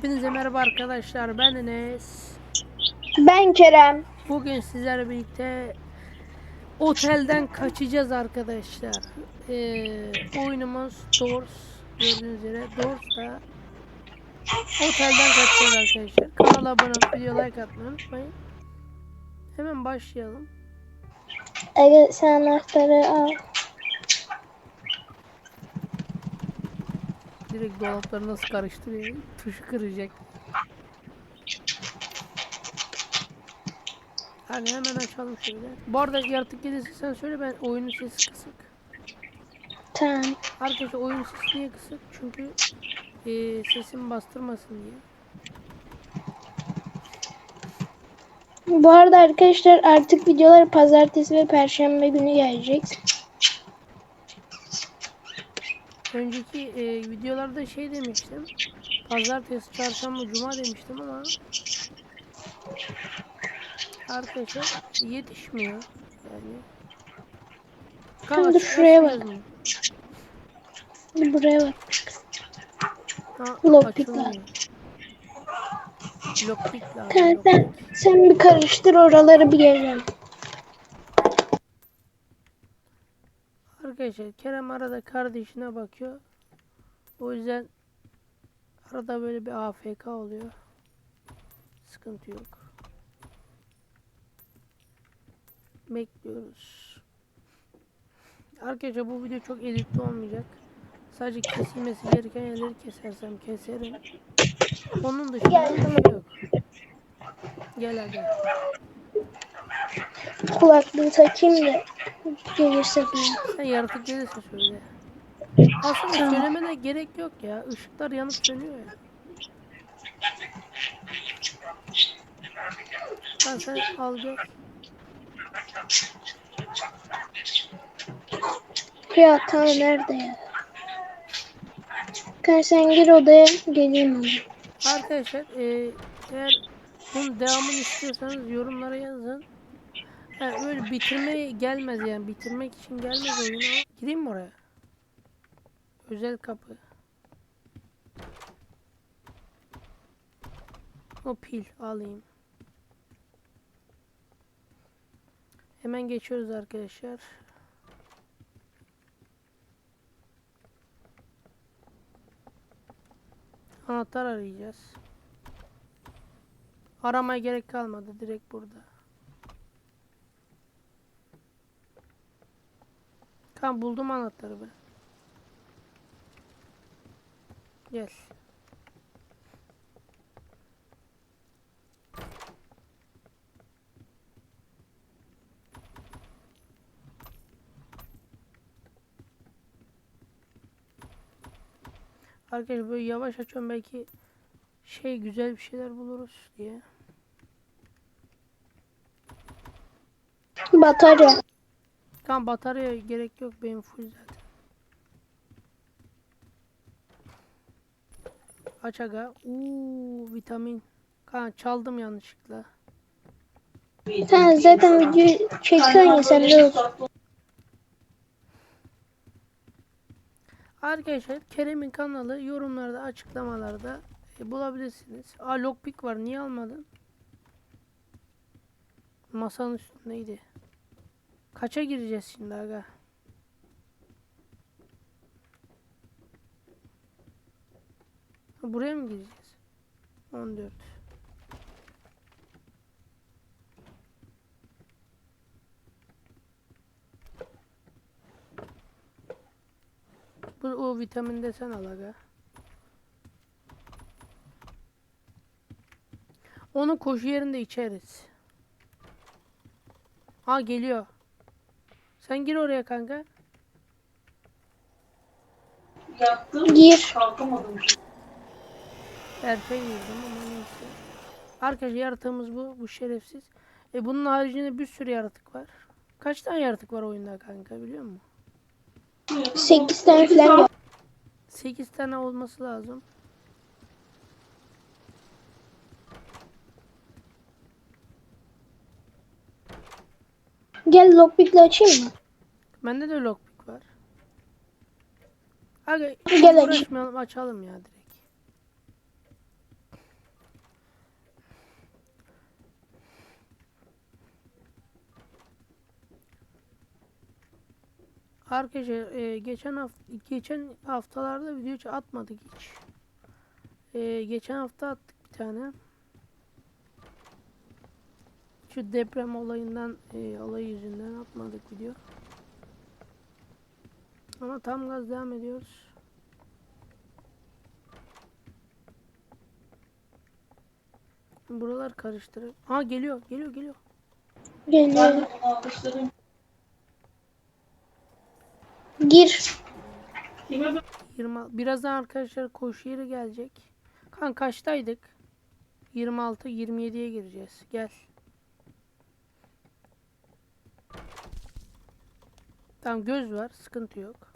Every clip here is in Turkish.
Hepinize merhaba arkadaşlar ben Enes. Ben Kerem. Bugün sizlerle birlikte otelden kaçacağız arkadaşlar. Ee, oyunumuz Doors. Gördüğünüz üzere Doors'ta otelden kaçacağız arkadaşlar. Kanala abone olup video like atmayı unutmayın. Hemen başlayalım. Ege sen anahtarı al. Direkt dolapları nasıl karıştırıyor? Tuşu kıracak. Hadi hemen açalım şöyle. Bu arada yaratık gelirse sen söyle ben oyunun sesi kısık. Tamam. Arkadaşlar oyun sesi niye kısık? Çünkü eee sesimi bastırmasın diye. Bu arada arkadaşlar artık videolar pazartesi ve perşembe günü gelecek. Önceki eee, videolarda şey demiştim. Pazartesi, çarşamba, cuma demiştim ama arkadaşlar yetişmiyor. Yani. Şimdi Kaç- şuraya bak. yazın? Buraya bak. Ha, Lockpick açılmıyor. lazım. Lockpick lazım. Sen, sen, bir karıştır oraları bir gelelim. Arkadaşlar Kerem arada kardeşine bakıyor. O yüzden arada böyle bir AFK oluyor. Sıkıntı yok. Bekliyoruz. Arkadaşlar bu video çok editli olmayacak. Sadece kesilmesi gereken yerleri kesersem keserim. Onun dışında bir şey yok. Gel hadi. Kulaklığı takayım da gelirse bir. Sen yaratık gelirse söyle. Aslında Tamam. söylemene gerek yok ya. Işıklar yanıp sönüyor ya. Ben sen al gel. Ya tamam nerede ya? Kanka sen gir odaya geleyim ama. Arkadaşlar e, eğer bunun devamını istiyorsanız yorumlara yazın. Yani öyle bitirmeye gelmez yani. Bitirmek için gelmez oyun ama. Gireyim mi oraya? Özel kapı. O pil alayım. Hemen geçiyoruz arkadaşlar. Anahtar arayacağız. Aramaya gerek kalmadı direkt burada. Tamam buldum anahtarı ben. Gel. Arkadaşlar böyle yavaş açıyorum belki şey güzel bir şeyler buluruz diye. Batarya. Kan batarya gerek yok benim full zaten. Aç aga. Uuu vitamin. Kan çaldım yanlışlıkla. Sen zaten video çekiyorsun ya sen de olsun. Arkadaşlar Kerem'in kanalı yorumlarda açıklamalarda e, bulabilirsiniz. Aa lockpick var niye almadın? Masanın üstündeydi. Kaça gireceğiz şimdi aga? Buraya mı gireceğiz? 14. Bu o vitamin de sen al aga. Onu koşu yerinde içeriz. Ha geliyor. Sen gir oraya kanka. Gir. Erken girdim ama neyse. Arkadaşlar yaratığımız bu. Bu şerefsiz. E bunun haricinde bir sürü yaratık var. Kaç tane yaratık var oyunda kanka biliyor musun? 8 tane falan var. 8 tane olması lazım. Gel lockpick'le açayım mı? Bende de lockpick var. Aga uğraşmayalım açalım ya direkt. Arkadaşlar e, geçen hafta geçen haftalarda video atmadık hiç. E, geçen hafta attık bir tane. Şu deprem olayından e, olay yüzünden atmadık video. Ama tam gaz devam ediyoruz. Buralar karıştırıp. Ha geliyor, geliyor, geliyor. Geliyor. Gir. 20 birazdan arkadaşlar koşu yeri gelecek. Kan kaçtaydık? 26 27'ye gireceğiz. Gel. Tamam göz var, sıkıntı yok.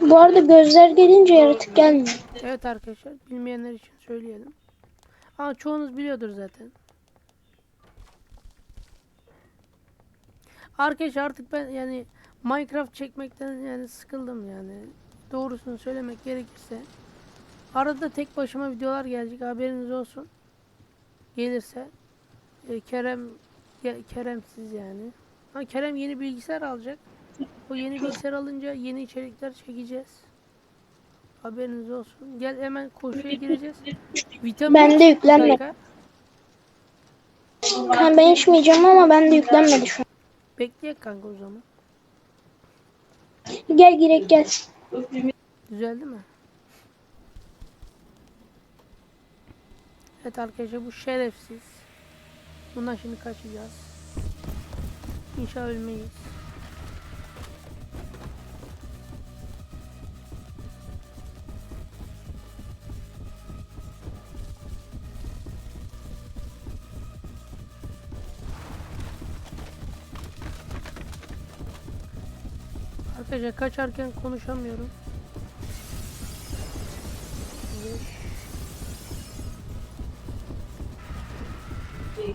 Bu arada gözler gelince yaratık gelmiyor. Evet arkadaşlar, bilmeyenler için söyleyelim. Aa çoğunuz biliyordur zaten. Arkadaşlar artık ben yani Minecraft çekmekten yani sıkıldım yani. Doğrusunu söylemek gerekirse. Arada tek başıma videolar gelecek haberiniz olsun. Gelirse. E, Kerem Ke- Keremsiz yani. Ha, Kerem yeni bilgisayar alacak. O yeni bilgisayar alınca yeni içerikler çekeceğiz. Haberiniz olsun. Gel hemen koşuya gireceğiz. Vitamin Ben de yüklenme. kanka. Ben, içmeyeceğim ama ben de yüklenmedi şu an. Bekleyek kanka o zaman. Gel girek gel. Düzeldi mi? Evet arkadaşlar bu şerefsiz. Bundan şimdi kaçacağız. İnşallah ölmeyiz. Arkadaşlar kaçarken konuşamıyorum.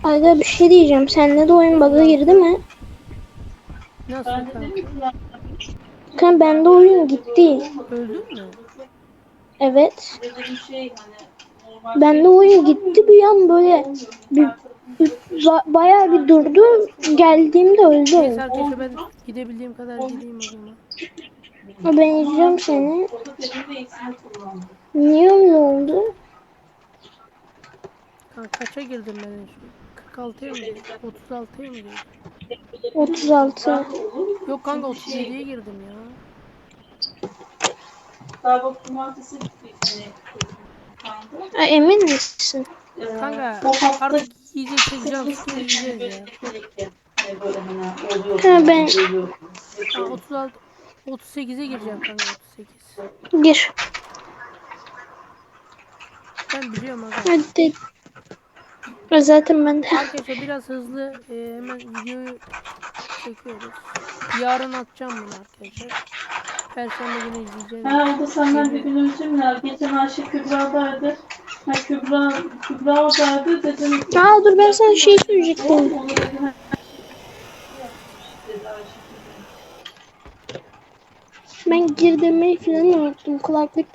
Aga bir şey diyeceğim. Sende de oyun bug'a girdi mi? Nasıl kanka? Kan bende oyun gitti. Öldün mü? Evet. Bende oyun gitti bir an böyle bir, bir- ba- bayağı bir durdu. Geldiğimde öldü. Neyse arkadaşlar ben gidebildiğim kadar gideyim o zaman. Ben izliyorum seni. Niye öyle oldu? Kanka kaça girdim ben en son? 46'ya mı girdim? 36'ya mı girdim? 36. Yok kanka 37'ye girdim ya. Daha bak cumartesi kanka. Ha, emin misin? Kanka artık iyice çekeceğim yiyeceğiz ya. Böyle oluyor. Ha, ben-. Ha, 36 38'e gireceğim kanka 38. Gir. Ben biliyorum aga. Hadi. Ha, Zaten ben de. Arkadaşlar biraz hızlı e, hemen videoyu çekiyoruz. Yarın atacağım bunu arkadaşlar. Perşembe günü o da senden bir gün ya? Geçen Ayşe Kübra'daydı. Ha Kübra, Kübra oradaydı dedim. Aa dur ben sana şey söyleyecektim. Onu dedim. ha. Dedi Ayşe Kübra. Ben gir demeyi falan unuttum. Kulaklık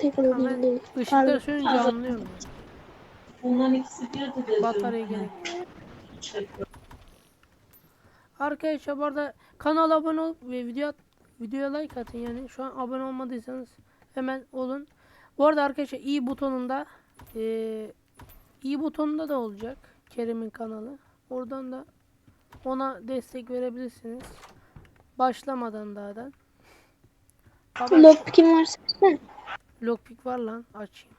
ışıklar Pardon. sönünce anlıyorum. Bunların ikisi birdi dedim. Batarya gerek. Arkadaşlar bu arada kanala abone olup ve video videoya like atın yani şu an abone olmadıysanız hemen olun. Bu arada arkadaşlar i butonunda eee i butonunda da olacak Kerem'in kanalı. Oradan da ona destek verebilirsiniz. Başlamadan dağdan. Baba, Lockpick'in varsa ne? Lockpick var lan açayım.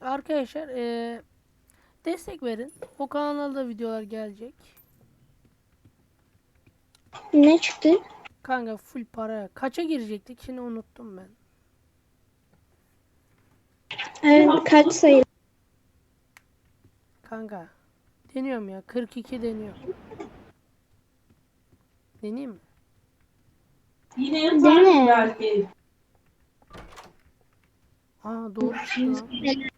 Arkadaşlar eee, destek verin. O kanalda videolar gelecek. Ne çıktı? Kanka full para. Kaça girecektik? Şimdi unuttum ben. Evet kaç sayı? Kanka. Deniyorum ya. 42 deniyorum. Deneyeyim mi? Yine yaparım Dene. belki. Aa doğru lan.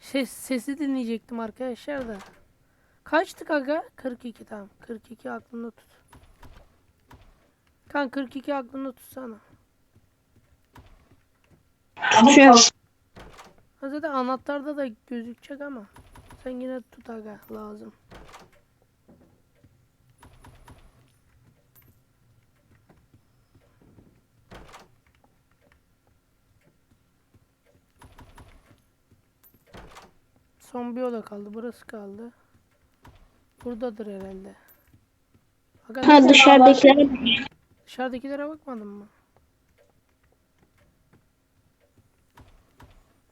Ses, sesi dinleyecektim arkadaşlar da. Kaçtık aga? 42 tamam. 42 aklında tut. Kan 42 aklında tutsana. An. Ha zaten anahtarda da gözükecek ama. Sen yine tut aga lazım. Son bir oda kaldı. Burası kaldı. Buradadır herhalde. Fakat Ha dışarıdakiler. dışarıdakilere bakmadın mı?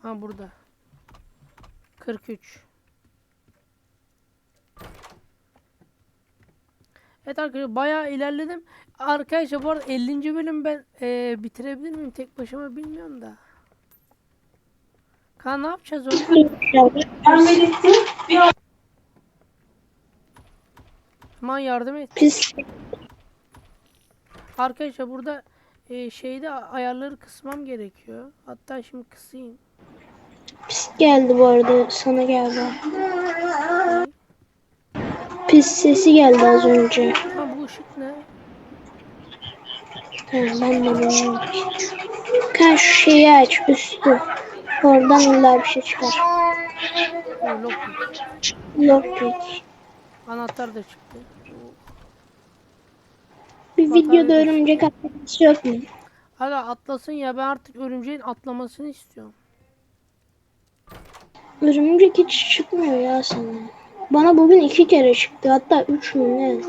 Ha burada. 43. Evet arkadaşlar bayağı ilerledim. Arkadaşlar bu arada 50. bölüm ben eee, bitirebilir miyim tek başıma bilmiyorum da. Kaan ne yapacağız Melih'ti. Bir Aman yardım et. Pis. Arkadaşlar burada eee, şeyde ayarları kısmam gerekiyor. Hatta şimdi kısayım. Pis geldi bu arada. Sana geldi. Pis sesi geldi az önce. Ha bu ışık ne? Ha, ben de. Kan şu şeyi aç üstü. Oradan illa bir şey çıkar. Lockpick. Lockpick. Anahtar da çıktı. Bir videoda örümcek atlaması yok mu? Aga atlasın ya ben artık örümceğin atlamasını istiyorum. Örümcek hiç çıkmıyor ya sana. Bana bugün iki kere çıktı. Hatta üç mü ne?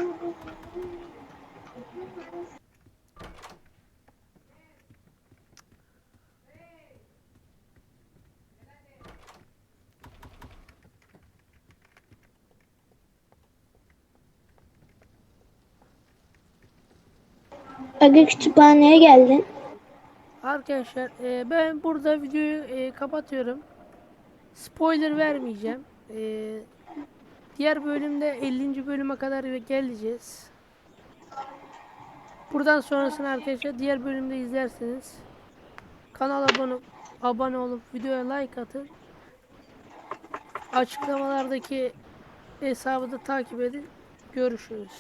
Aga kütüphaneye geldin. Arkadaşlar e, ben burada videoyu e, kapatıyorum. Spoiler vermeyeceğim. E, diğer bölümde 50. bölüme kadar geleceğiz. Buradan sonrasını arkadaşlar diğer bölümde izlersiniz. Kanala abone, abone olup videoya like atın. Açıklamalardaki hesabı da takip edin. Görüşürüz.